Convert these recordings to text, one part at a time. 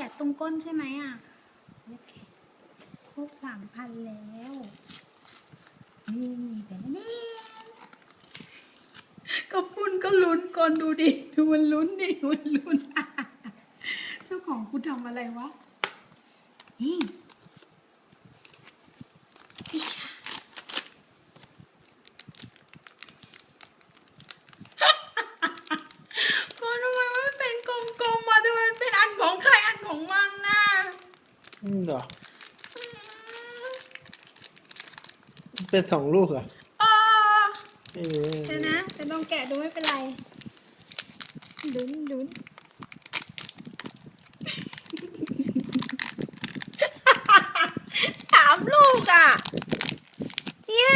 กะตรงก้นใช่ไหมอะโอเคครบสามพันแล้วนี่แต่นี่ก็ปุ้นก็ลุ้นก่อนดูดิดูมันลุ้นดิมันลุ้นเจ้าของกูทำอะไรวะนี่อิชา ก็ทำไมมันเป็นกลมๆมาทำไมมันเป็นอันของใครอันของมันน่ะ อืม เหรอ เป็นสองลูกเหรอะอ๋อไม่รู้เดี๋ยวนะจะลองแกะดูไม่เป็นไรลุ้นลุ้นสามลูกอะ เนี่ย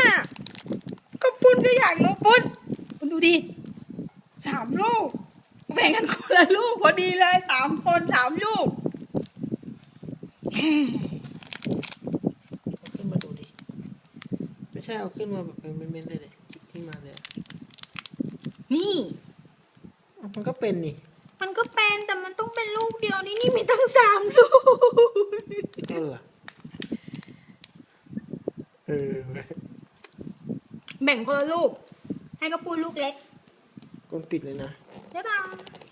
ก็ปุ้นก็อยากรู้ปุ้นปุ้นดูดิสามลูกแบ่งกันคนละลูกพอดีเลยสามคนสามลูกเอา ขึ้นมาดูดิ ไม่ใช่เอาขึ้นมาแบบเป็นเม็ดๆเลยดิขึ้นมาเลยอะนี่อะมันก็เป็นนี่มันก็เป็นแต่มันต้องเป็นลูกเดียวนี่นี่มีตั้งสามลูก เออเออเว้ยแบ่งคนละลูก ให้กระปูลูกเล็กกดปิดเลยนะ บ๊ายบาย